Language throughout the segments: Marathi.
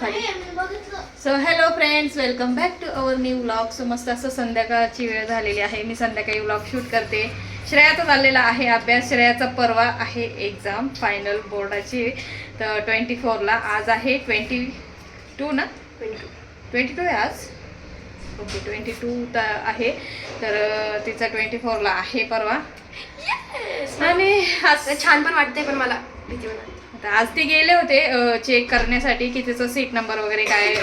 खाली. So hello friends welcome back to our new vlog so मस्त असं संध्याकाळची वेळ झालेली आहे. मी संध्याकाळी व्लॉग शूट करते. श्रेयाचा चाललेला आहे अभ्यास. श्रेयाचा परवा आहे एक्झाम फायनल बोर्डाची तर ट्वेंटी फोरला आज आहे ट्वेंटी टू ना? ट्वेंटी टू आहे आज? ओके ट्वेंटी टू आहे. तर तिचा ट्वेंटी फोरला आहे परवा. आणि आज छान पण वाटतंय पण मला. भीती पण वाटते. आता आज ते गेले होते चेक करण्यासाठी की त्याचं सीट नंबर वगैरे काय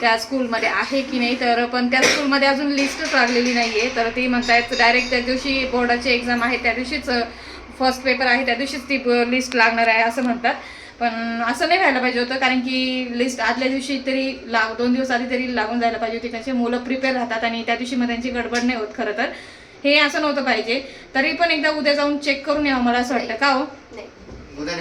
त्या स्कूलमध्ये आहे की नाही. तर पण त्या स्कूलमध्ये अजून लिस्टच लागलेली नाही आहे तर ती म्हणतायत डायरेक्ट त्या दिवशी बोर्डाची एक्झाम आहे त्या दिवशीच फर्स्ट पेपर आहे त्या दिवशीच ती लिस्ट लागणार आहे असं म्हणतात. पण असं नाही व्हायला पाहिजे होतं कारण की लिस्ट आदल्या दिवशी तरी लाग दोन दिवस आधी तरी लागून जायला पाहिजे होती. त्यांची मुलं प्रिपेअर राहतात आणि त्या दिवशी मग त्यांची गडबड नाही होत खरं तर. हे असं नव्हतं पाहिजे. तरी पण एकदा उद्या जाऊन चेक करून यावं मला असं वाटतं. का हो? नाही. उद्या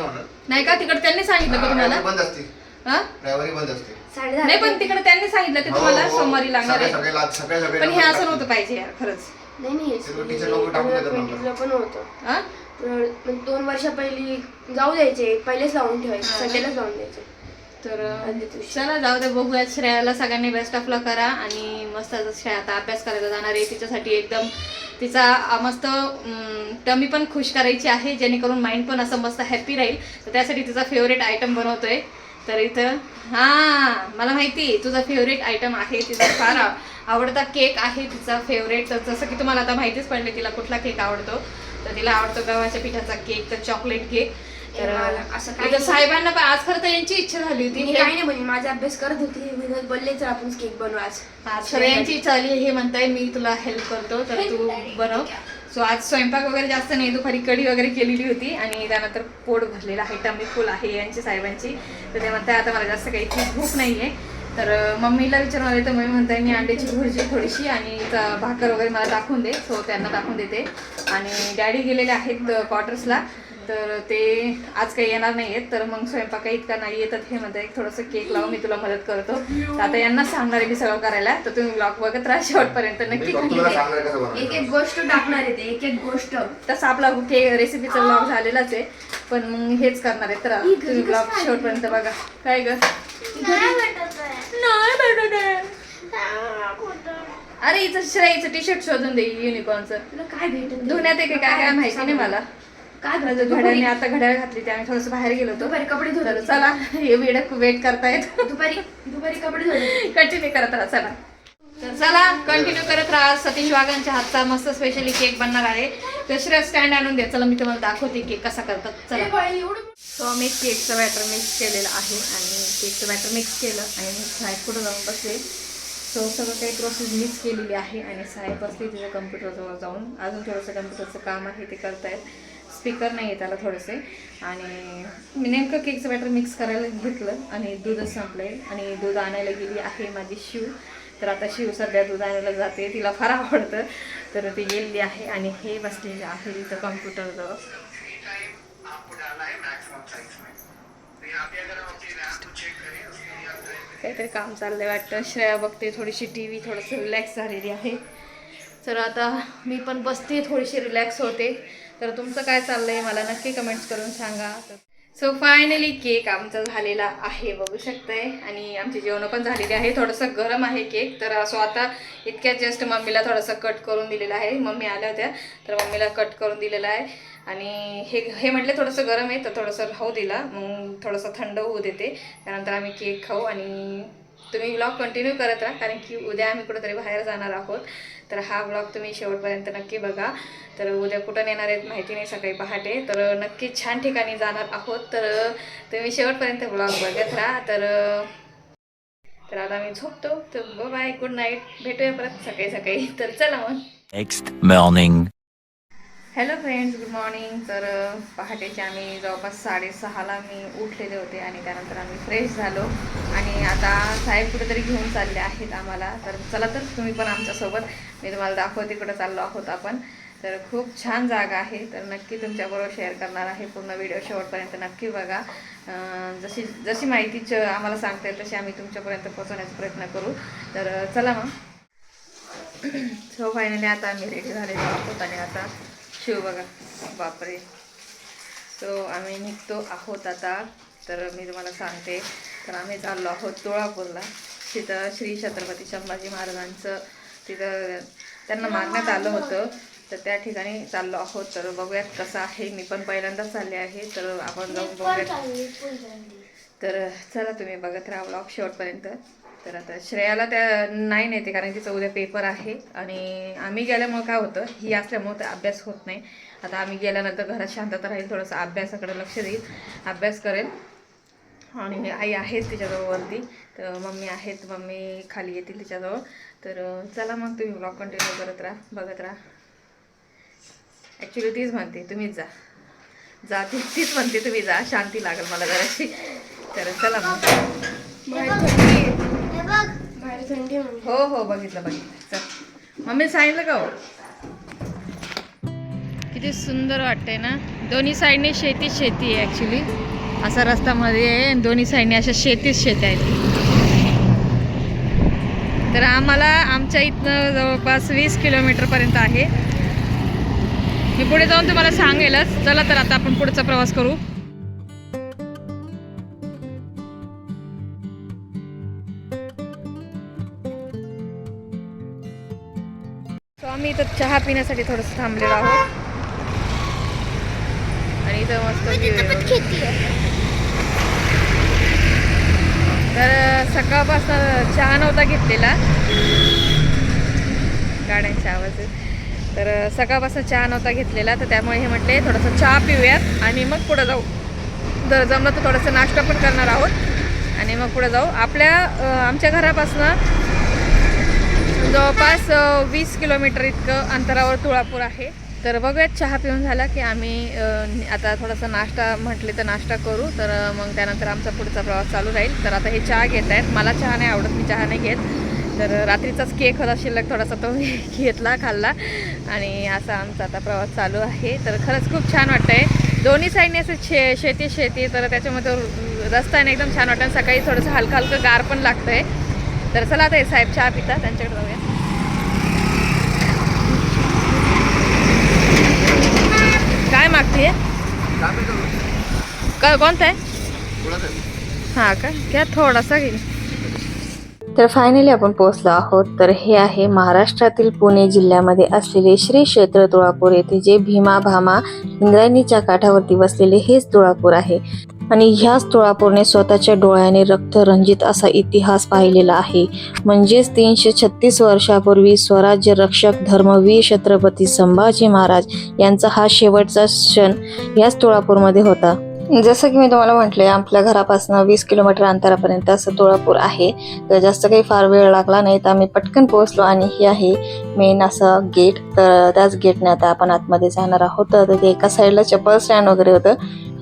नाही का तिकडे त्यांनी सांगितलं का तुम्हाला बंद असते हा? रविवारी बंद असते साडे दहा नाही पण तिकडे त्यांनी सांगितलं ते तुम्हाला हो, हो. सोमवारी लागणार सगळे- आहे सगळे ला- सगळे सगळे पण हे असं. नव्हतं पाहिजे यार खरंच नाही नाही ते teacher लोकं टाकून देतात number. 20 ला पण होतं हा? मग दोन वर्ष पहिली जाऊ द्यायचे पहिलेच लावून ठेवायचे हा. संडेलाच लावून द्यायचे तर चला जाऊ दे बघूया श्रेयाला सगळ्यांनी बेस्ट ऑफ लक करा आणि मस्त श्रेया आता अभ्यास करायला जाणार आहे. तिच्यासाठी एकदम तिचा मस्त टमी पण खुश करायची आहे जेणेकरून माइंड पण असं मस्त हॅपी राहील. तर त्यासाठी तिचा फेवरेट आयटम बनवतोय. तर इथं हां मला माहिती तुझा फेवरेट आयटम आहे तिचा फार आवडता केक आहे तिचा फेवरेट तर जसं की तुम्हाला आता माहितीच पडले तिला कुठला केक आवडतो? तर तिला आवडतो गव्हाच्या पिठाचा केक तर चॉकलेट केक तर असं नाही. साहेबांना पण आज खरं तर यांची इच्छा झाली होती. काही नाही म्हणजे माझा अभ्यास करत होती. बोलले तर आपण केक बनवू आज. सगळ्यांची इच्छा झाली. हे म्हणताय मी तुला हेल्प करतो तर तू बनव. सो आज स्वयंपाक वगैरे जास्त नाही. दुपारी कढी वगैरे केलेली होती आणि त्यानंतर पोट भरलेलं आहे. टमी फुल आहे यांची साहेबांची. तर ते म्हणताय आता मला जास्त काही इतकी भूक नाही आहे तर मम्मीला विचारणार आहे तर मम्मी म्हणताय मी अंड्याची भुर्जी थोडीशी आणि भाकर वगैरे मला दाखवून दे. सो त्यांना दाखवून देते. आणि डॅडी गेलेले आहेत क्वार्टर्सला तर ते आज काही येणार नाही आहेत तर मग स्वयंपाक काही इतका नाही येतात हे म्हणताय थोडंसं केक लावून मी तुला मदत करतो. तर आता यांना सांगणार आहे मी सगळं करायला तर तुम्ही ब्लॉग बघत राहा शेवटपर्यंत नक्की एक बनवायचं. एक गोष्ट टाकणार आहे ते एक एक गोष्ट. तसा आपला केक रेसिपीचा ब्लॉग झालेलाच आहे पण मग हेच करणार आहे. तर तुम्ही ब्लॉग शेवटपर्यंत बघा. काय ग. अरे हिचं श्रेयचं टी शर्ट शोधून दे युनिकॉर्नचं तुला काय भेटत धुण्यात आहे की काय काय माहिती नाही मला. काय माझं भेटत घड्याळने आता घड्याळ घातली ते आम्ही थोडस बाहेर गेलो होतो. दुपारी कपडे धुत तर. चला हे वेळ वेट करतायत. दुपारी दुपारी कपडे धुत. कंटिन्यू करत राहा चला. तर चला कंटिन्यू करत राहा. सतीश वाघांच्या हातचा मस्त स्पेशली केक बनणार आहे. दुसऱ्या स्टँड आणून द्या. चला मी तुम्हाला दाखवते केक कसा करतात. चला. सो आम्ही केकचं बॅटर मिक्स केलेलं आहे आणि केकचं बॅटर मिक्स केलं आणि मी साहेब पुढे जाऊन बसले. सो सगळं काही प्रोसेस मिक्स केलेली आहे आणि साहेब बसले तिच्या कम्प्युटरजवळ जाऊन. अजून थोडंसं कम्प्युटरचं काम आहे ते करतायत. स्पीकर नाही आहे त्याला थोडेसे. आणि मी नेमकं केकचं बॅटर मिक्स करायला घेतलं आणि दूधच संपलं आहे आणि दूध आणायला गेली आहे माझी शिव. तर आता शिव सध्या दूध आणायला जाते. तिला फार आवडतं. तर ती गेलेली आहे आणि हे बसलेले आहे तिथं कम्प्युटरजवळ काहीतरी काम चाललंय वाटतं. श्रेया बघते थोडीशी टी व्ही थोडंसं रिलॅक्स झालेली आहे. तर आता मी पण बसते थोडीशी रिलॅक्स होते. तर तुमचं काय चाललंय मला नक्की कमेंट्स करून सांगा. सो फायनली केक आमचा झालेला आहे बघू शकताय. आणि आमची जेवणं पण झालेली आहे. थोडंसं गरम आहे केक तर असं आता इतक्यात जस्ट मम्मीला थोडंसं कट करून दिलेलं आहे. मम्मी आल्या होत्या तर मम्मीला कट करून दिलेलं आहे. आणि हे हे म्हटलं थोडंसं गरम आहे तर थोडंसं राहू दिला. मग थोडंसं थंड होऊ देते. त्यानंतर आम्ही केक खाऊ. आणि तुम्ही ब्लॉग कंटिन्यू करत राहा कारण की उद्या आम्ही कुठेतरी बाहेर जाणार आहोत. तर हा ब्लॉग तुम्ही शेवटपर्यंत नक्की बघा. तर उद्या कुठं नेणार आहेत माहिती नाही सकाळी पहाटे. तर नक्की छान ठिकाणी जाणार आहोत. तर तुम्ही शेवटपर्यंत ब्लॉग बघत राहा तर तर आता मी झोपतो. तर बाय गुड नाईट भेटूया परत सकाळी सकाळी. तर चला मग. Next morning hello friends good morning तर पहाटेचे आम्ही जवळपास साडेसहाला मी उठलेले होते आणि त्यानंतर आम्ही फ्रेश झालो. आणि आता साहेब कुठेतरी घेऊन चालले आहेत आम्हाला. तर चला तर तुम्ही पण आमच्यासोबत मी तुम्हाला दाखवते कुठं चाललो आहोत आपण. तर खूप छान जागा आहे. तर नक्की तुमच्याबरोबर शेअर करणार आहे. पूर्ण व्हिडिओ शेवटपर्यंत नक्की बघा. जशी जशी माहिती च- आम्हाला सांगता येईल तशी आम्ही तुमच्यापर्यंत पोहोचवण्याचा प्रयत्न करू. तर चला मग. सो फायनली आता आम्ही रेडी झालेलो आहोत आणि आता शिव बघा. बापरे. सो आम्ही निघतो आहोत आता. तर मी तुम्हाला सांगते. तर आम्ही चाललो आहोत तुळापूरला. तिथं श्री छत्रपती संभाजी महाराजांचं तिथं त्यांना मागण्यात आलं होतं. तर त्या ठिकाणी चाललो आहोत. तर बघूयात कसं आहे. मी पण पहिल्यांदाच चालले आहे. तर आपण जाऊन बघूयात. तर चला तुम्ही बघत राहा ब्लॉग शेवटपर्यंत तर आता श्रेयाला त्या नाही नेते कारण तिचा उद्या पेपर आहे. आणि आम्ही गेल्यामुळं काय होतं ही असल्यामुळं तर अभ्यास होत नाही. आता आम्ही गेल्यानंतर घरात शांतता राहील थोडंसं अभ्यासाकडे लक्ष देईल अभ्यास करेल. आणि आई आहेच तिच्याजवळवरती तर मम्मी आहेत मम्मी खाली येतील तिच्याजवळ. तर चला मग तुम्ही ब्लॉग कंटिन्यू करत राहा बघत राहा. ॲक्च्युली तीच म्हणते तुम्हीच जा. जा ती तीच म्हणते तुम्ही जा. शांती लागेल मला जराशी. तर चला मग. बाय थंडी. हो हो बघितलं बघितलं. चल. मम्मी सांगितलं का हो? किती सुंदर वाटतंय ना? दोन्ही साईडने शेती शेती आहे ॲक्च्युली असा रस्त्यामध्ये आहे आणि दोन्ही साईडने अशा शेतीच शेती आहेत. तर आम्हाला आमच्या इथनं जवळपास वीस किलोमीटरपर्यंत आहे. मी पुढे जाऊन तुम्हाला सांगेलच. चला तर आता आपण पुढचा प्रवास करू. सो आम्ही इथं चहा पिण्यासाठी थोडंसं थांबलेलो आहोत. आणि इथं मस्त. तर सकाळपासून चहा नव्हता घेतलेला. गाड्यांचा आवाज. तर सकाळपासून चहा नव्हता घेतलेला तर त्यामुळे हे म्हटले थोडंसं चहा पिऊयात आणि मग पुढं जाऊ. जर जमलं तर थोडंसं नाश्ता पण करणार आहोत. आणि मग पुढे जाऊ. आपल्या आमच्या घरापासून जवळपास वीस किलोमीटर इतकं अंतरावर तुळापूर आहे. तर बघूयात चहा पिऊन झाला की आम्ही आता थोडासा नाश्ता म्हटले तर नाश्ता करू. तर मग त्यानंतर आमचा पुढचा प्रवास चालू राहील. तर आता हे चहा घेत आहेत. मला चहा नाही आवडत मी चहा नाही घेत. तर रात्रीचाच केक होता शिल्लक थोडासा तो मी घेतला खाल्ला. आणि असा आमचा आता प्रवास चालू आहे. तर खरंच खूप छान वाटतंय. दोन्ही साईडने असं शे शेती शेती. तर त्याच्यामध्ये रस्ता आहे ना एकदम छान वाटतं आणि सकाळी थोडंसं हलकं हलकं गार पण लागतं आहे तर चला आता हे साहेब चहा पिता त्यांच्याकडे जाऊया आहे. का कोणतं आहे? थोडासा. हां का? घ्या थोडासा घे तर फायनली आपण पोहोचलो आहोत. तर हे आहे महाराष्ट्रातील पुणे जिल्ह्यामध्ये असलेले श्री क्षेत्र तुळापूर येथे जे भीमा भामा इंद्रायणीच्या काठावरती वसलेले हेच तुळापूर आहे. आणि ह्याच तुळापूरने स्वतःच्या डोळ्याने रक्तरंजित असा इतिहास पाहिलेला आहे. म्हणजेच तीनशे छत्तीस वर्षापूर्वी स्वराज्य रक्षक धर्मवीर छत्रपती संभाजी महाराज यांचा हा शेवटचा क्षण ह्याच तुळापूरमध्ये होता. जसं की मी तुम्हाला म्हटले आपल्या घरापासून वीस किलोमीटर अंतरापर्यंत असं तुळापूर आहे. तर जास्त काही फार वेळ लागला नाही तर आम्ही पटकन पोहोचलो आणि हे आहे मेन असं गेट तर त्याच गेटने आता आपण आतमध्ये जाणार आहोत. तर ते एका साईडला चप्पल स्टँड वगैरे होतं.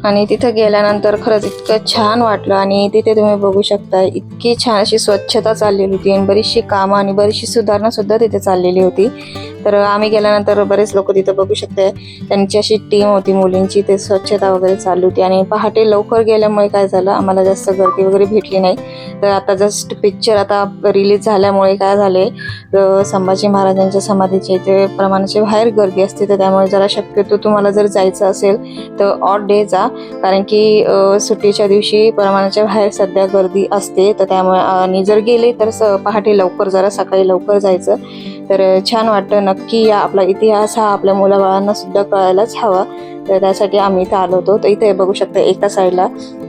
आणि तिथं गेल्यानंतर खरंच इतकं छान वाटलं. आणि तिथे तुम्ही बघू शकता इतकी छान अशी स्वच्छता चाललेली होती. आणि बरीचशी कामं आणि बरीचशी सुधारणा सुद्धा तिथे चाललेली होती. तर आम्ही गेल्यानंतर बरेच लोक तिथं बघू शकते. त्यांची अशी टीम होती मुलींची ते स्वच्छता वगैरे चालू होती. आणि पहाटे लवकर गेल्यामुळे काय झालं आम्हाला जास्त गर्दी वगैरे भेटली नाही. तर आता जस्ट पिक्चर आता रिलीज झाल्यामुळे काय झाले संभाजी महाराजांच्या समाधीच्या इथे प्रमाणाच्या बाहेर गर्दी असते तर त्यामुळे जरा शक्यतो तुम्हाला जर जायचं असेल तर ऑड डे जा. कारण की सुट्टीच्या दिवशी प्रमाणाच्या बाहेर सध्या गर्दी असते तर त्यामुळे आणि जर गेले तर स- पहाटे लवकर जरा सकाळी लवकर जायचं. तर छान वाटतं. नक्की या आपला इतिहास हा आपल्या मुलाबाळांना सुद्धा कळायलाच हवा. तर त्यासाठी आम्ही इथं आलो होतो. तर इथे बघू शकता एका साईडला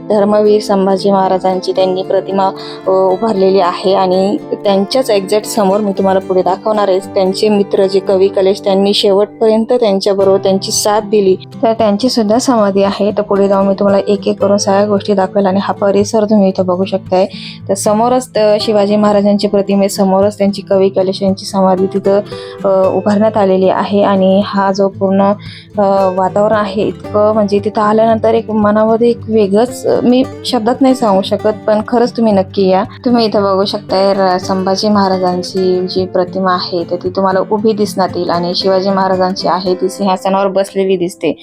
धर्मवीर संभाजी महाराजांची त्यांनी प्रतिमा उभारलेली आहे आणि त्यांच्याच एक्झॅक्ट समोर मी तुम्हाला पुढे दाखवणार आहे. त्यांचे मित्र जे कवी कलेश त्यांनी शेवटपर्यंत त्यांच्याबरोबर त्यांची साथ दिली. तर त्यांची सुद्धा समाधी आहे. तर पुढे जाऊन मी तुम्हाला एक एक करून सगळ्या गोष्टी दाखवेल आणि हा परिसर तुम्ही इथं बघू शकताय. तर समोरच शिवाजी महाराजांची प्रतिमे समोरच त्यांची कवी कलेश यांची समाधी तिथं उभारण्यात आलेली आहे. आणि हा जो पूर्ण वातावरण आहे इतकं. म्हणजे तिथं आल्यानंतर एक मनामध्ये एक वेगळंच मी शब्दात नाही सांगू शकत पण खरंच तुम्ही नक्की या. तुम्ही इथं बघू शकताय संभाजी महाराजांची जी प्रतिमा आहे तर ती तुम्हाला उभी दिसण्यात येईल आणि शिवाजी महाराजांची आहे ती सिंहासनावर बसलेली दिसते.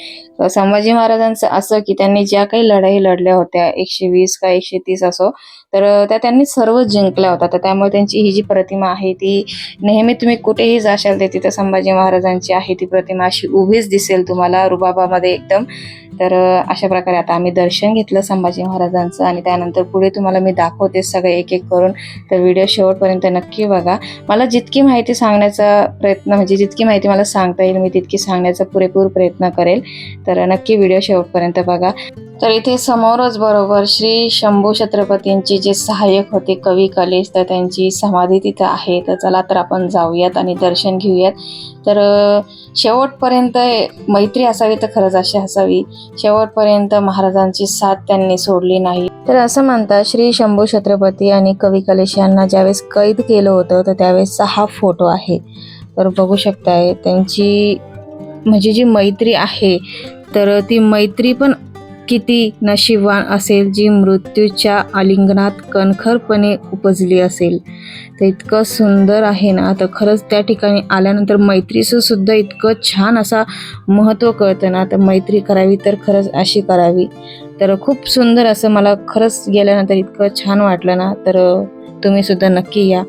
संभाजी महाराजांचं असं की त्यांनी ज्या काही लढाई लढल्या होत्या एकशे वीस का एकशे तीस असो तर त्या त्यांनी सर्व जिंकल्या होत्या. तर त्यामुळे त्यांची ही जी प्रतिमा आहे ती नेहमी तुम्ही कुठेही जाशाल ते तिथं संभाजी महाराजांची आहे ती प्रतिमा अशी उभीच दिसेल तुम्हाला रुबाबामध्ये एकदम. तर अशा प्रकारे आता आम्ही दर्शन घेतलं संभाजी महाराजांचं आणि त्यानंतर पुढे तुम्हाला मी दाखवते सगळे एक एक करून. तर व्हिडिओ शेवटपर्यंत नक्की बघा. मला जितकी माहिती सांगण्याचा प्रयत्न म्हणजे जितकी माहिती मला सांगता येईल मी तितकी सांगण्याचा पुरेपूर प्रयत्न करेल. तर नक्की व्हिडिओ शेवटपर्यंत बघा. तर इथे समोरच बरोबर श्री शंभू छत्रपतींची जे सहाय्यक होते कवी कलेश तर त्यांची समाधी तिथं आहे. तर चला तर आपण जाऊयात आणि दर्शन घेऊयात. तर शेवटपर्यंत मैत्री असावी तर खरंच अशी असावी. शेवटपर्यंत महाराजांची साथ त्यांनी सोडली नाही. तर असं म्हणतात श्री शंभू छत्रपती आणि कवी कलेश यांना ज्यावेळेस कैद केलं होतं तर त्यावेळेसचा हा फोटो आहे तर बघू शकताय त्यांची म्हणजे जी मैत्री आहे तर ती मैत्री पण किती नशीबवान असेल जी मृत्यूच्या आलिंगनात कणखरपणे उपजली असेल. तर इतकं सुंदर आहे ना. तर खरंच त्या ठिकाणी आल्यानंतर मैत्रीचं सुद्धा इतकं छान असा महत्त्व कळतं ना. तर मैत्री करावी तर खरंच अशी करावी. तर खूप सुंदर असं मला खरंच गेल्यानंतर इतकं छान वाटलं ना. तर तुम्ही सुद्धा नक्की या.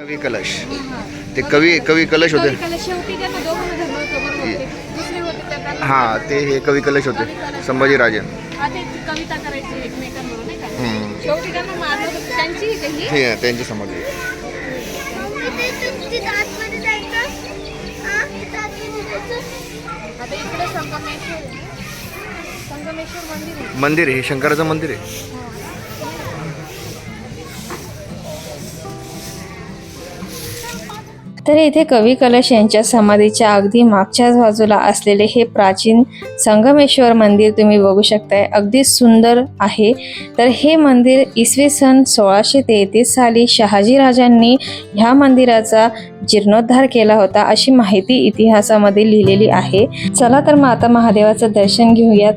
कवी कलश. ते कवी कवी कलश होते शेवटी त्यांना दोघं धरलं होतं बरोबर ते दुसरे होते त्या त्यांना हा ते हे कवी कलश होते संभाजी राजे. हा ते कविता करायची एकमेकांबरोबर नाही का? हम्म. शेवटी त्यांना मारलं होतं. त्यांची ही समाधी. संगमेश्वर मंदिर हे शंकराचं मंदिर आहे. तर इथे कवी कलश यांच्या समाधीच्या अगदी मागच्याच बाजूला असलेले हे प्राचीन संगमेश्वर मंदिर तुम्ही बघू शकताय. अगदी सुंदर आहे. तर हे मंदिर इसवी सन सोळाशे तेहतीस साली शहाजी राजांनी ह्या मंदिराचा जीर्णोद्धार केला होता अशी माहिती इतिहासामध्ये लिहिलेली आहे. चला तर मग आता महादेवाचं दर्शन घेऊयात.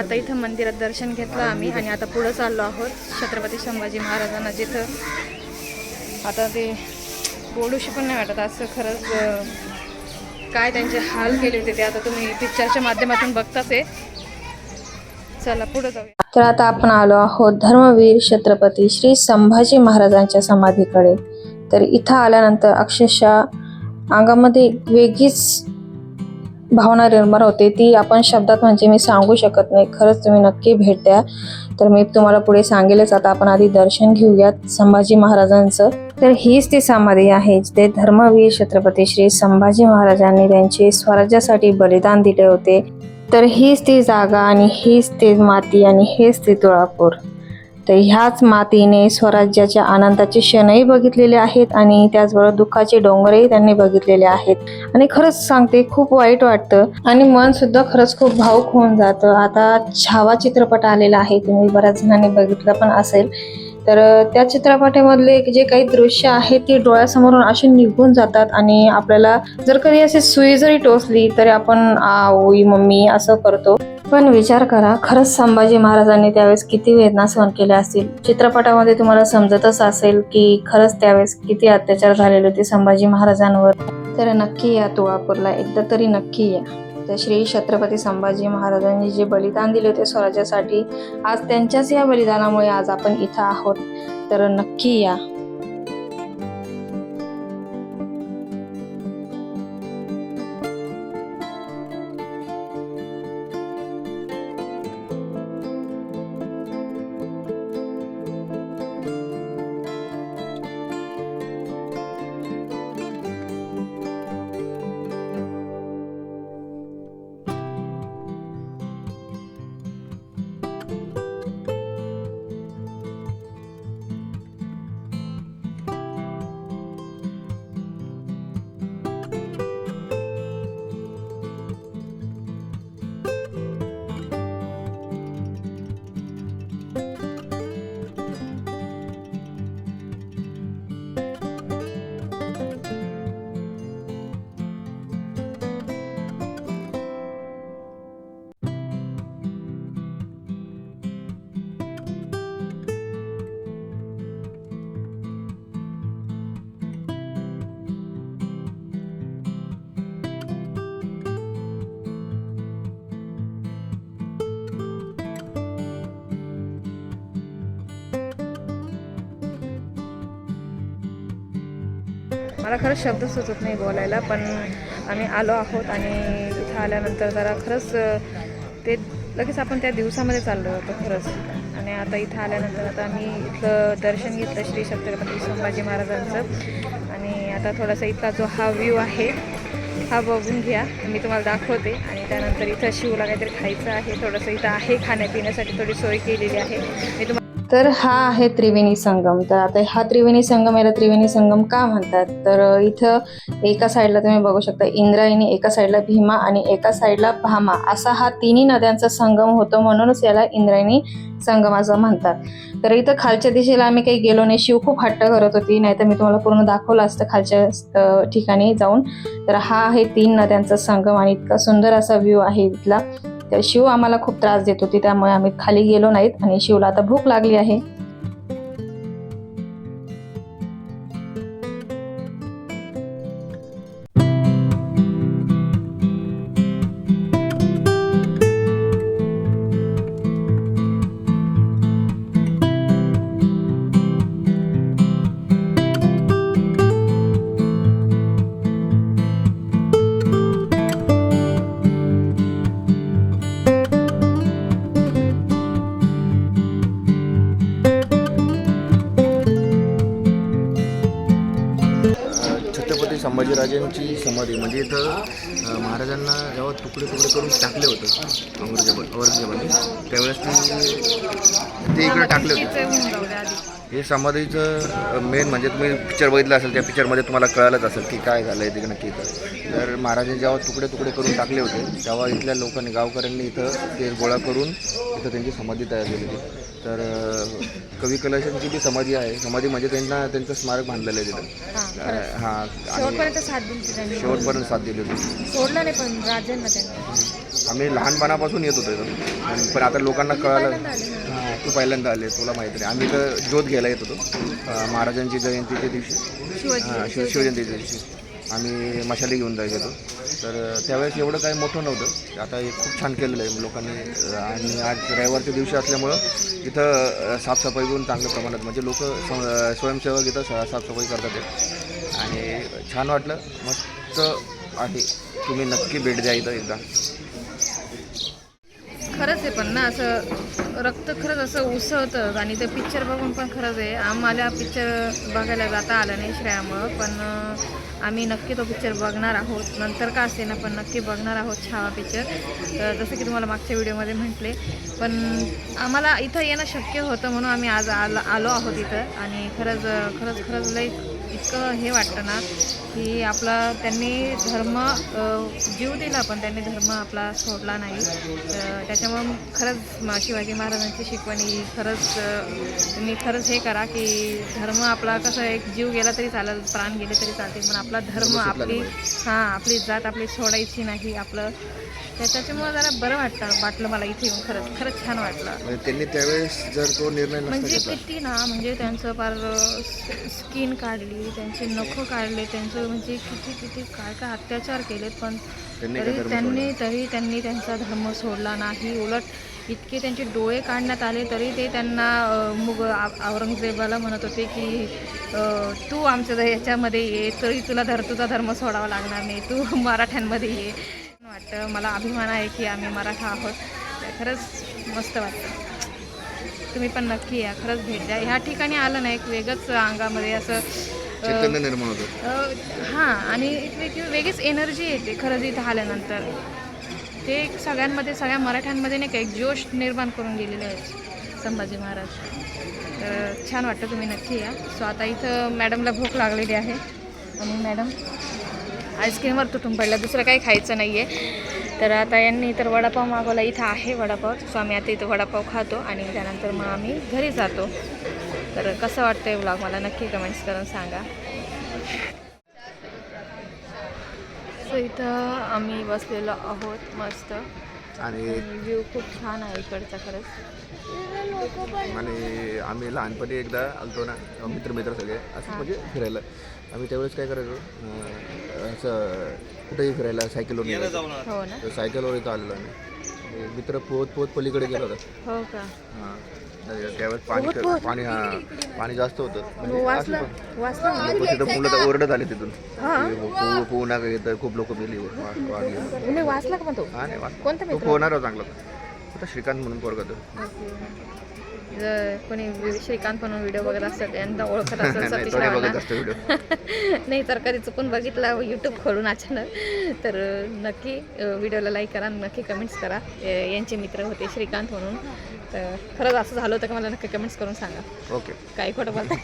आता इथं मंदिरात दर्शन घेतलं आम्ही आणि आता पुढं चाललो आहोत छत्रपती संभाजी महाराजांना जिथं आता ते बोलूशी पण नाही वाटत असं खरंच काय त्यांचे हाल केले होते ते आता तुम्ही पिक्चरच्या माध्यमातून बघताच आहे. चला पुढे जाऊया. तर आता आपण आलो आहोत धर्मवीर छत्रपती श्री संभाजी महाराजांच्या समाधीकडे. तर इथं आल्यानंतर अक्षरशः अंगामध्ये वेगळीच भावना निर्माण होते ती आपण शब्दात म्हणजे मी सांगू शकत नाही. खरंच तुम्ही नक्की भेट द्या. तर मी तुम्हाला पुढे सांगेलच आता आपण आधी दर्शन घेऊयात संभाजी महाराजांचं. तर हीच ती समाधी आहे जिथे धर्मवीर छत्रपती श्री संभाजी महाराजांनी त्यांचे स्वराज्यासाठी बलिदान दिले होते. तर हीच ती जागा आणि हीच ती माती आणि हेच ते तुळापूर. तर ह्याच मातीने स्वराज्याच्या आनंदाचे क्षणही बघितलेले आहेत आणि त्याचबरोबर दुःखाचे डोंगरही त्यांनी बघितलेले आहेत. आणि खरंच सांगते खूप वाईट वाटतं आणि मन सुद्धा खरंच खूप भावुक होऊन जातं. आता छावा चित्रपट आलेला आहे तुम्ही बऱ्याच जणांनी बघितलं पण असेल. तर त्या चित्रपटामधले जे काही दृश्य आहे ती डोळ्यासमोरून असे निघून जातात आणि आपल्याला जर कधी अशी सुई जरी टोचली तरी आपण आई मम्मी असं करतो. पण विचार करा खरंच संभाजी महाराजांनी त्यावेळेस किती वेदना सहन केल्या असतील? चित्रपटामध्ये तुम्हाला समजतच असेल की खरंच त्यावेळेस किती अत्याचार झालेले होते संभाजी महाराजांवर. तर नक्की या तुळापूरला. एकदा तरी नक्की या. तर श्री छत्रपती संभाजी महाराजांनी जे बलिदान दिले होते स्वराज्यासाठी आज त्यांच्याच या बलिदानामुळे आज आपण इथं आहोत. तर नक्की या. मला खरंच शब्द सुचत नाही बोलायला पण आम्ही आलो आहोत आणि इथं आल्यानंतर जरा खरंच ते लगेच आपण त्या दिवसामध्ये चाललो होतो खरंच. आणि आता इथं आल्यानंतर आता आम्ही इथलं दर्शन घेतलं श्री छत्रपती संभाजी महाराजांचं. आणि आता थोडासा इथला जो हा व्ह्यू आहे हा बघून घ्या. मी तुम्हाला दाखवते. आणि त्यानंतर इथं शिवला काहीतरी खायचं आहे. थोडंसं इथं आहे खाण्यापिण्यासाठी थोडी सोय केलेली आहे. मी तुम्हाला तर हा आहे त्रिवेणी संगम. तर आता हा त्रिवेणी संगम याला त्रिवेणी संगम का म्हणतात? तर इथं एका साईडला तुम्ही बघू शकता इंद्रायणी एका साईडला भीमा आणि एका साईडला भामा. असा हा तिन्ही नद्यांचा संगम होतो म्हणूनच याला इंद्रायणी संगम असं म्हणतात. तर इथं खालच्या दिशेला आम्ही काही गेलो नाही. शिव खूप हट्ट करत होती नाहीतर मी तुम्हाला पूर्ण दाखवलं असतं खालच्या ठिकाणी जाऊन. तर हा आहे तीन नद्यांचा संगम आणि इतका सुंदर असा व्ह्यू आहे इथला. तर शिव आम्हाला खूप त्रास देत होती त्यामुळे आम्ही खाली गेलो नाहीत आणि शिवला आता भूक लागली आहे. टाकले होते औरंगजेब औरंगजेबाने. त्यावेळेस ते ते इकडे टाकले होते. हे समाधीचं मेन म्हणजे तुम्ही पिक्चर बघितलं असेल त्या पिक्चरमध्ये तुम्हाला कळालंच असेल की काय झालं आहे ते नक्की इथं. तर महाराजांनी जेव्हा तुकडे तुकडे करून टाकले होते तेव्हा इथल्या लोकांनी गावकऱ्यांनी इथं ते गोळा करून इथं त्यांची समाधी तयार केली होती. तर कवी कलाशांची जी समाधी आहे समाधी म्हणजे त्यांना त्यांचं स्मारक बांधलेलं आहे तिथं. हां शेवटपर्यंत साथ दिली ती त्यांनी. शेवटपर्यंत साथ दिली होती. सोडलं नाही पण राजांना त्यांनी. आम्ही लहानपणापासून येत होतो इथं. आणि पण आता लोकांना कळालं हां तू पहिल्यांदा आले तुला माहिती नाही. आम्ही इथं ज्योत घ्यायला येत होतो. महाराजांची जयंतीच्या दिवशी. हां शिव शिवजयंतीच्या दिवशी. आम्ही मशाली घेऊन जायचो होतो तर त्यावेळेस एवढं काही मोठं नव्हतं. आता हे खूप छान केलेलं आहे लोकांनी. आणि आज रविवारच्या दिवशी असल्यामुळं इथं साफसफाई पण चांगल्या प्रमाणात म्हणजे लोक स्वयंसेवक इथं सा- साफसफाई करतात. आणि छान वाटलं. मस्त आहे. तुम्ही नक्की भेट द्या इथं एकदा. खरंच आहे पण ना असं रक्त खरंच असं उसळतं आणि ते पिक्चर बघून पण खरंच आहे. आम्हाला पिक्चर बघायला जाता आलं नाही श्रेयामुळं पण आम्ही नक्की तो पिक्चर बघणार आहोत. नंतर का असे ना पण नक्की बघणार आहोत छावा पिक्चर तर जसं की तुम्हाला मागच्या व्हिडिओमध्ये म्हटले. पण आम्हाला इथं येणं शक्य होतं म्हणून आम्ही आज आलो आलो आहोत इथं. आणि खरंच खरंच खरंच लई इतकं हे वाटतं ना की आपला त्यांनी धर्म जीव दिला पण त्यांनी धर्म आपला सोडला नाही. त्याच्यामुळं खरंच शिवाजी महाराजांची शिकवण ही खरंच तुम्ही खरंच हे करा की धर्म आपला कसं एक जीव गेला तरी चालेल प्राण गेले तरी चालतील पण आपला धर्म आपली हां आपली जात आपली सोडायची नाही आपलं. त्या- त्याच्यामुळं जरा बरं वाटतं वाटलं मला इथे येऊन खरंच खरंच छान वाटलं. त्यांनी त्यावेळेस जर तो निर्णय म्हणजे किती ना म्हणजे त्यांचं फार स्किन काढली त्यांचे नखं काढले त्यांचं म्हणजे किती किती काय काय अत्याचार केलेत पण तरी त्यांनी तरी त्यांनी त्यांचा धर्म सोडला नाही. उलट इतके त्यांचे डोळे काढण्यात आले तरी ते त्यांना मुग औरंगजेबाला म्हणत होते की तू आमच्या याच्यामध्ये ये तरी तुला धर तुझा धर्म सोडावा लागणार नाही. तू मराठ्यांमध्ये ये. वाटतं. मला अभिमान आहे की आम्ही मराठा आहोत. खरंच मस्त वाटतं. तुम्ही पण नक्की या. खरंच भेट द्या. ह्या ठिकाणी आलं ना एक वेगळंच अंगामध्ये असं चैतन्य निर्माण होतं. हां आणि एक वेगळी वेगळीच एनर्जी येते खरंच इथं आल्यानंतर ते एक सगळ्यांमध्ये सगळ्या मराठ्यांमध्ये नाही का एक जोश निर्माण करून गेलेले आहेत संभाजी महाराज. तर छान वाटतं तुम्ही नक्की या. सो आता इथं मॅडमला भूक लागलेली आहे. आणि मॅडम आईस्क्रीमवर तुटून पडला दुसरं काही खायचं नाही आहे तर आता यांनी तर वडापाव मागवला इथं आहे वडापाव. सो आम्ही आता इथं वडापाव खातो आणि त्यानंतर मग आम्ही घरी जातो. तर कसं वाटतंय व्लॉग मला नक्की कमेंट्स करून सांगा. सो इथं आम्ही बसलेलो आहोत मस्त. आणि व्ह्यू खूप छान आहे इकडचा खरंच. आणि आम्ही लहानपणी एकदा आलतो ना मित्र मित्र सगळे असं म्हणजे फिरायला. आम्ही त्यावेळेस काय करायचो अं, असं कुठेही फिरायला सायकलवर. हो ना. सायकलवर इथं आलेलो आम्ही. मित्र पोहत पोहत पलीकडे गेलो होता. हो का? हां. त्यावेळेस पाणी पाणी पाणी जास्त होतं. म्हणजे? लोकं तिथं मुलं तर ओरडत आले तिथून. हां. पोहू पोहू नका येतं खूप लोक मेली वाचला का तो? हा नाही? पोहणार चांगला. श्रीकांत म्हणून पोरगा तो. जर कोणी श्रीकांत म्हणून व्हिडिओ बघत असतात यांना ओळखत असेल नाही सतीश तर कधी चुकून बघितला यूट्यूब खोलून अचानक. तर नक्की व्हिडिओला लाईक करा नक्की कमेंट्स करा. यांचे मित्र होते श्रीकांत म्हणून. तर खरंच असं झालं होतं का मला नक्की कमेंट्स करून सांगा. ओके काही खोटं बोलताय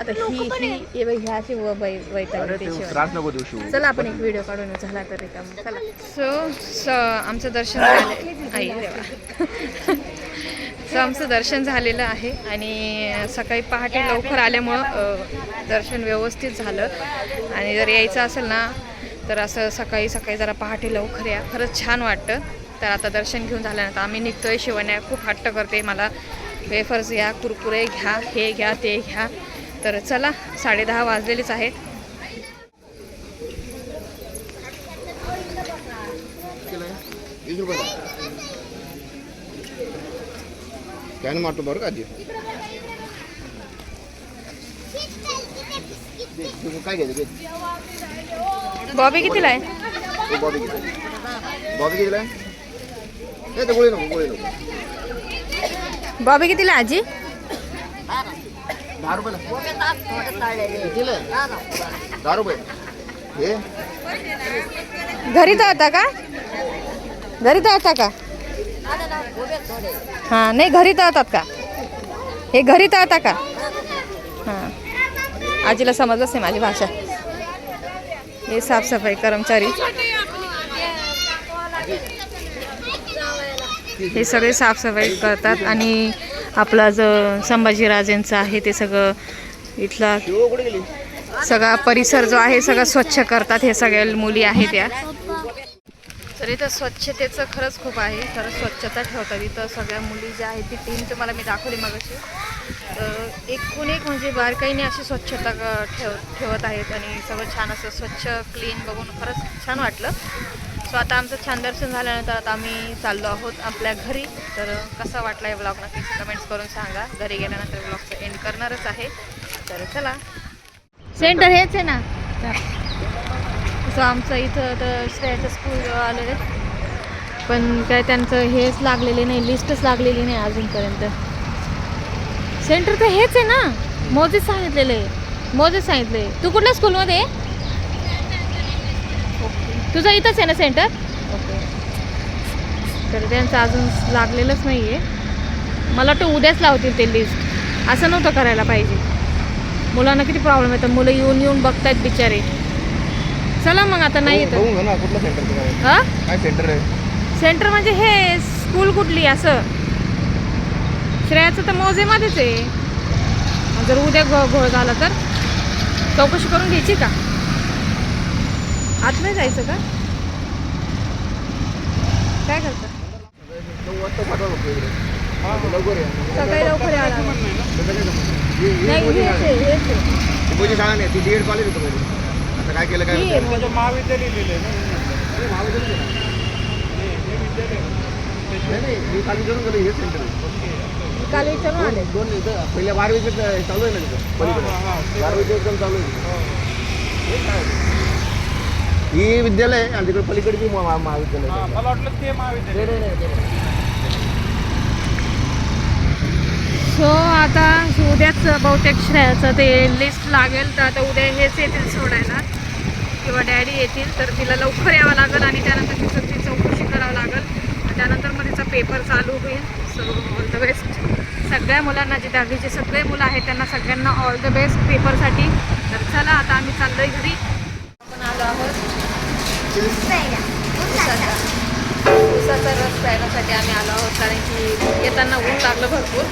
आता ही ही हे बघ ह्या अशी. त्रास नको देऊ चला आपण एक व्हिडिओ काढून. झाला तर रिकाम. चला. सो आमचं दर्शन झालं आई देवा. सो आमचं दर्शन झालेलं आहे आणि सकाळी पहाटे लवकर आल्यामुळं दर्शन व्यवस्थित झालं. आणि जर यायचं असेल ना तर असं सकाळी सकाळी जरा पहाटे लवकर या. खरंच छान वाटतं. तर आता दर्शन घेऊन झाल्यानंतर आम्ही निघतोय शिवण्या. खूप हट्ट करते मला. वेफर्स घ्या कुरकुरे घ्या हे घ्या ते घ्या. तर चला साडेदहा वाजलेलेच आहेत. मारतो बरं का काय घ्यायचं. बॉबी कितीला आहे? बॉबी किती बॉबी कितीला आहे? गोळी नको गोळी नको. बॉबी कितीला आजी? दहा रुपयाला. रुपये. हे? घरी होता का? घरी होता का? हां नाही घरी तळतात का? हे घरी तळता का? हां. आजीला समजलंच नाही माझी भाषा. हे साफसफाई कर्मचारी. हे सगळे साफसफाई करतात आणि आपला जो संभाजीराजेंचं आहे ते सगळं इथला सगळा परिसर जो आहे सगळं स्वच्छ करतात हे सगळ्या मुली आहेत या. तर इथं स्वच्छतेचं खरंच खूप आहे. खरंच स्वच्छता ठेवतात इथं सगळ्या मुली ज्या आहेत ती टीम तुम्हाला मी दाखवली मगाशी. तर एकूण एक म्हणजे बारकाईने अशी स्वच्छता ठेव ठेवत आहेत आणि सगळं छान असं स्वच्छ क्लीन बघून खरंच छान वाटलं. सो आता आमचं छान दर्शन झाल्यानंतर आता आम्ही चाललो आहोत आपल्या घरी. तर कसा वाटला आहे ब्लॉग नक्की कमेंट्स करून सांगा. घरी गेल्यानंतर ब्लॉगचं एंड करणारच आहे. तर चला. सेंटर हेच आहे ना? असं आमचं इथं तर श्रेयाचं स्कूल आलेलं आहे. पण काय त्यांचं हेच लागलेले नाही लिस्टच लागलेली नाही अजूनपर्यंत. सेंटर तर हेच आहे ना? मोजेच सांगितलेलं. आहे मोजेच सांगितले. तू कुठल्या स्कूलमध्ये आहे? तुझं इथंच आहे ना सेंटर ओके. तर त्यांचं अजून लागलेलंच नाही आहे मला वाटतं उद्याच लावतील ते लिस्ट असं नव्हतं करायला पाहिजे. मुलांना किती प्रॉब्लेम येतात. मुलं येऊन येऊन बघतायत बिचारे. चला मग आता नाही येतं. हा? काय सेंटर आहे? सेंटर म्हणजे हे स्कूल कुठली असं? श्रेयाचं तर मोजेमध्येच आहे. जर उद्या घोळ झाला तर? चौकशी करून घ्यायची का? आत नाही जायचं का काय करतं. सकाळी लवकर यायला? ही- ही नाही हेच आहे आहे. आहे ही शाळा नाही ती डी एड कॉलेज होतं पहिले आता काय केलं काय ही आहे माहिती. मोठी. अरे, महाविद्यालय आहे ना. नाही नाही मी खाली करून गेलो हेच सेंटर आहे काल विचारून आले दोन इथं पहिल्या बारवीचं चालू आहे ना तिथं पलीकडे बारवीचं एकदम चालू आहे हे काय? ही विद्यालय आहे आणि तिकडे पलीकडे बी महा- महाविद्यालय आहे. मला वाटलं ते महाविद्यालय. नाही, नाही, नाही, नाही. सो आता उद्याच बहुतेक श्रेयाचं ते लिस्ट लागेल तर आता उद्या हेच येतील सोडायला. किंवा डॅडी येतील तर तिला लवकर यावं लागेल आणि त्यानंतर तिचं ती चौकशी करावं लागेल. आणि त्यानंतर मग तिचा पेपर चालू होईल. सो ऑल द बेस्ट सगळ्या मुलांना जे दहावीचे सगळे मुलं आहेत त्यांना सगळ्यांना ऑल द बेस्ट पेपरसाठी तर चला आता आम्ही चाललोय घरी. आपण आलो आहोत ऊसाचा रस प्यायण्यासाठी आम्ही आलो आहोत कारण की येताना ऊन लागलं भरपूर.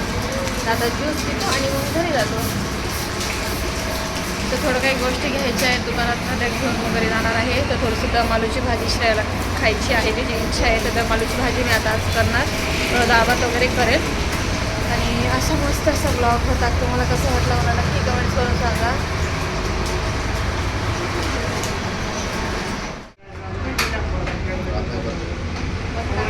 आता ज्यूस पितो आणि मग घरी जातो. तर थोडं काही गोष्टी घ्यायच्या आहेत. दुकानात त्या घेऊन वगैरे जाणार आहे. तर थोडंसं दमालूची भाजी श्रेयाला खायची आहे. त्याची इच्छा आहे तर दमालूची भाजी मी आता आज करणार. थोडं दाबात वगैरे करेल. आणि असा मस्त असा ब्लॉग होता. तुम्हाला कसं वाटलं मला नक्की कमेंट्स करून सांगा.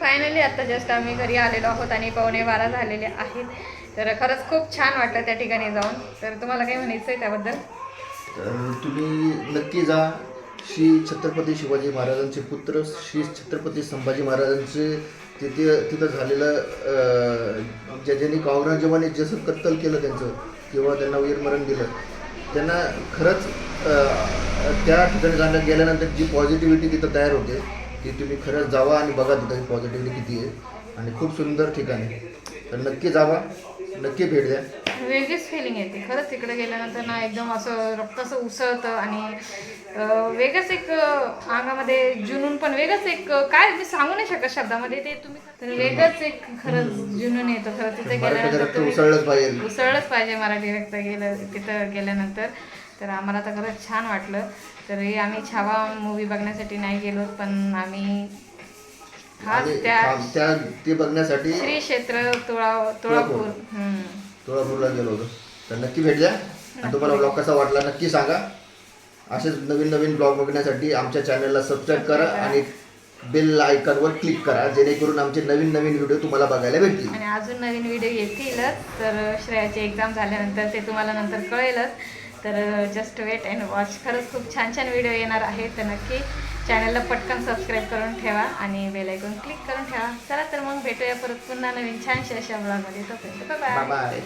फायनली आता जस्ट आम्ही घरी आलेलो आहोत आणि पावणे बारा झालेले आहेत. तर खरंच खूप छान वाटलं त्या ठिकाणी जाऊन. तर तुम्हाला काही म्हणायचं आहे त्याबद्दल? तर तुम्ही नक्की जा. श्री छत्रपती शिवाजी महाराजांचे पुत्र श्री छत्रपती संभाजी महाराजांचे तिथे तिथं झालेलं ज्या ज्यांनी औरंगजेबाने जसं कत्तल केलं त्यांचं किंवा त्यांना वीरमरण दिलं त्यांना खरंच त्या ठिकाणी जाण्या गेल्यानंतर जी पॉझिटिव्हिटी तिथं तयार होते ती तुम्ही खरंच जावा आणि बघा तिथं पॉझिटिव्हिटी किती आहे. आणि खूप सुंदर ठिकाण आहे. तर नक्की जावा नक्की भेट द्या. वेगळीच फिलिंग येते. खरंच तिकडे गेल्यानंतर ना एकदम असं रक्त असं उसळतं आणि वेगळंच एक अंगामध्ये जुनून पण वेगळंच एक काय मी सांगू नाही शकत शब्दामध्ये ते तुम्ही तर वेगळंच एक खरंच जुनून येतं. खरं तिथे गेल्यानंतर उसळलंच पाहिजे. उसळलंच पाहिजे मराठी रक्त गेलं तिथं गेल्यानंतर. तर आम्हाला तर खरंच छान वाटलं. तरी आम्ही छावा मूवी बघण्यासाठी नाही गेलो पण आम्ही खास त्या ते बघण्यासाठी श्री क्षेत्र तुळा तुळापूर. तुळापूरला गेलो होतो. तर नक्की भेट द्या. आणि तुम्हाला ब्लॉग कसा वाटला नक्की सांगा. असेच नवीन नवीन ब्लॉग बघण्यासाठी आमच्या चॅनलला सबस्क्राईब करा आणि बेल आयकॉनवर क्लिक करा जेणेकरून आमचे नवीन नवीन व्हिडिओ तुम्हाला बघायला भेटतील. आणि अजून नवीन व्हिडिओ येतीलच. तर श्रेयाची एक्झाम झाल्यानंतर ते तुम्हाला नंतर कळेलच. तर जस्ट वेट अँड वॉच खरंच खूप छान छान व्हिडिओ येणार आहे तर नक्की चॅनलला पटकन सबस्क्राईब करून ठेवा आणि बेल क्लिक करून ठेवा. चला तर मग भेटूया परत पुन्हा नवीन छानशा अशा ब्लॉगमध्ये तोपर्यंत बाय बाय